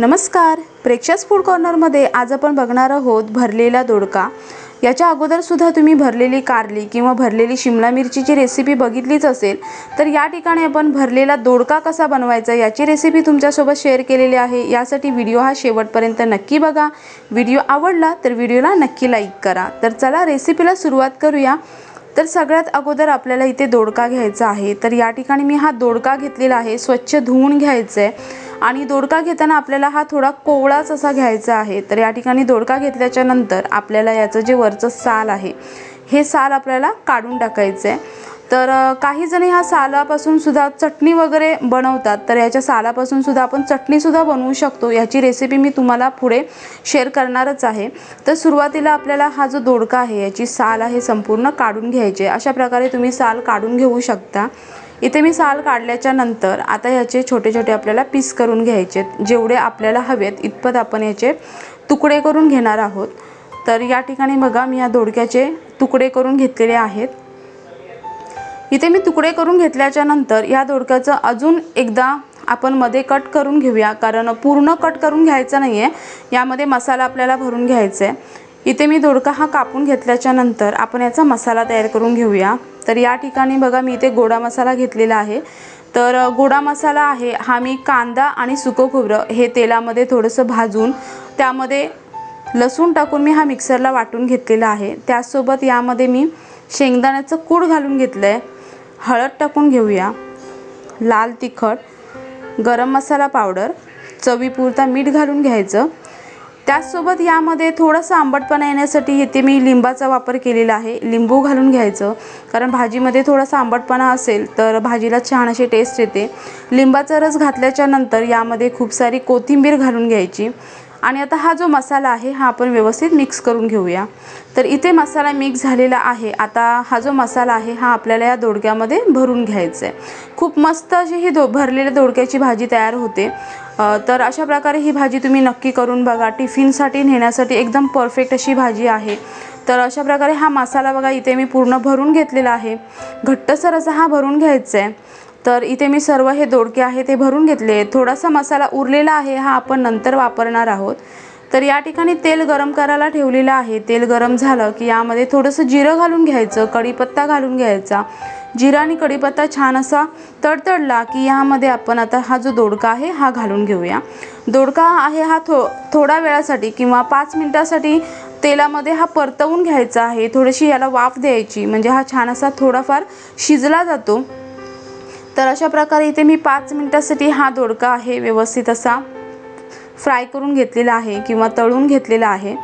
नमस्कार. प्रेक्षास फूड कॉर्नरमध्ये आज आपण बघणार आहोत भरलेला दोडका. याच्या अगोदरसुद्धा तुम्ही भरलेली कारली किंवा भरलेली शिमला मिरचीची रेसिपी बघितलीच असेल तर या ठिकाणी आपण भरलेला दोडका कसा बनवायचा याची रेसिपी तुमच्यासोबत शेअर केलेली आहे. यासाठी व्हिडिओ हा शेवटपर्यंत नक्की बघा. व्हिडिओ आवडला तर व्हिडिओला नक्की लाईक करा. तर चला रेसिपीला सुरुवात करूया. तर सगळ्यात अगोदर आपल्याला इथे दोडका घ्यायचा आहे. तर या ठिकाणी मी हा दोडका घेतलेला आहे. स्वच्छ धुवून घ्यायचं आहे आणि दोडका घेताना आपल्याला हा थोडा कोवळाच असा घ्यायचा आहे. तर या ठिकाणी दोडका घेतल्याच्या नंतर आपल्याला याचं जे वरचं साल आहे हे साल आपल्याला काढून टाकायचं आहे तर काही जणी ह्या सालापासून सुद्धा चटणी वगैरे बनवतात. तर याच्या सालापासून सुद्धा आपण चटणीसुद्धा बनवू शकतो. याची रेसिपी मी तुम्हाला पुढे शेअर करणारच आहे. तर सुरुवातीला आपल्याला हा जो दोडका आहे याची साल आहे संपूर्ण काढून घ्यायची आहे. अशा प्रकारे तुम्ही साल काढून घेऊ शकता. इथे मी साल काढल्याच्या नंतर आता याचे छोटे छोटे आपल्याला पीस करून घ्यायचे जेवढे आपल्याला हवेत इतपत आपण याचे तुकडे करून घेणार आहोत. तर या ठिकाणी बघा मी या दोडक्याचे तुकडे करून घेतलेले आहेत. इथे मी तुकडे करून घेतल्याच्या नंतर या दोडक्याचं अजून एकदा आपण मध्ये कट करून घेऊया. कारण पूर्ण कट करून घ्यायचं नाही आहे यामध्ये मसाला आपल्याला भरून घ्यायचा आहे इथे मी दोडका हा कापून घेतल्याच्या नंतर आपण याचा मसाला तयार करून घेऊया. तर या ठिकाणी बघा मी इथे गोडा मसाला घेतलेला आहे. तर गोडा मसाला आहे. हा मी कांदा आणि सुकं खोबरं हे तेलामध्ये थोडंसं भाजून त्यामध्ये लसूण टाकून मी हा मिक्सरला वाटून घेतलेला आहे. त्याचसोबत यामध्ये मी शेंगदाण्याचं कूड घालून घेतलं आहे हळद टाकून घेऊया. लाल तिखट गरम मसाला पावडर चवीपुरता मीठ घालून घ्यायचं. त्याचसोबत यामध्ये थोडंसं आंबटपणा येण्यासाठी इथे मी लिंबाचा वापर केलेला आहे. लिंबू घालून घ्यायचं. कारण भाजीमध्ये थोडासा आंबटपणा असेल तर भाजीला छान अशी टेस्ट येते. लिंबाचा रस घातल्याच्या नंतर यामध्ये खूप सारी कोथिंबीर घालून घ्यायची. आणि आता हा जो मसाला आहे हा आपण व्यवस्थित मिक्स करून घेऊया. तर इथे मसाला मिक्स झालेला आहे. आता हा जो मसाला आहे हा आपल्याला या दोडक्यामध्ये भरून घ्यायचा आहे खूप मस्त अशी ही दो भरलेल्या दोडक्याची भाजी तयार होते. तर अशा प्रकारे ही भाजी तुम्ही नक्की करून बघा. टिफिनसाठी नेण्यासाठी एकदम परफेक्ट अशी भाजी आहे. तर अशा प्रकारे हा मसाला बघा इथे मी पूर्ण भरून घेतलेला आहे. घट्टसर असा हा भरून घ्यायचा आहे तर इथे मी सर्व हे दोडके आहे ते भरून घेतले. थोडासा मसाला उरलेला आहे हा आपण नंतर वापरणार आहोत. तर या ठिकाणी तेल गरम करायला ठेवलेलं आहे. तेल गरम झालं की यामध्ये थोडंसं जिरं घालून घ्यायचं कढीपत्ता घालून घ्यायचा. जिरा आणि कढीपत्ता छान असा तडतडला की यामध्ये आपण आता हा जो दोडका आहे हा घालून घेऊया. दोडका आहे हा थो थोड्या वेळासाठी किंवा पाच मिनटासाठी तेलामध्ये हा परतवून घ्यायचा आहे. थोडीशी याला वाफ द्यायची. म्हणजे हा छान असा थोडाफार शिजला जातो. तर अशा प्रकारे इथे मी पाच मिनटासाठी हा दोडका आहे व्यवस्थित असा फ्राय करून घेतलेला आहे किंवा तळून घेतलेला आहे.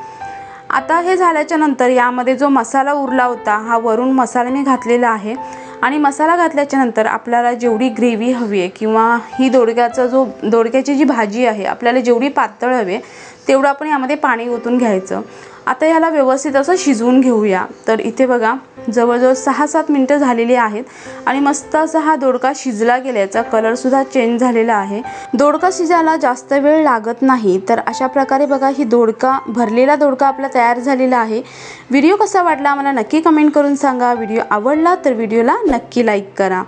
आता हे झाल्याच्यानंतर यामध्ये जो मसाला उरला होता हा वरून मसाला मी घातलेला आहे. आणि मसाला घातल्याच्या नंतर आपल्याला जेवढी ग्रेव्ही हवी आहे किंवा ही दोडक्याचा जो दोडक्याची जी भाजी आहे आपल्याला जेवढी पातळ हवी आहे तेवढं आपण यामध्ये पाणी ओतून घ्यायचं. आता याला व्यवस्थित असं शिजवून घेऊया. तर इथे बघा जवळजवळ सहा सात मिनटं झालेली आहेत आणि मस्त असा हा दोडका शिजला गेल्याचा कलरसुद्धा चेंज झालेला आहे. दोडका शिजायला जास्त वेळ लागत नाही तर अशा प्रकारे बघा ही दोडका भरलेला दोडका आपला तयार झालेला आहे. व्हिडिओ कसा वाटला मला नक्की कमेंट करून सांगा. व्हिडिओ आवडला तर व्हिडिओला नक्की लाईक करा.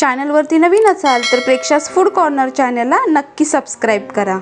चॅनलवरती नवीन असाल तर प्रेक्षास फूड कॉर्नर चॅनलला नक्की सबस्क्राईब करा.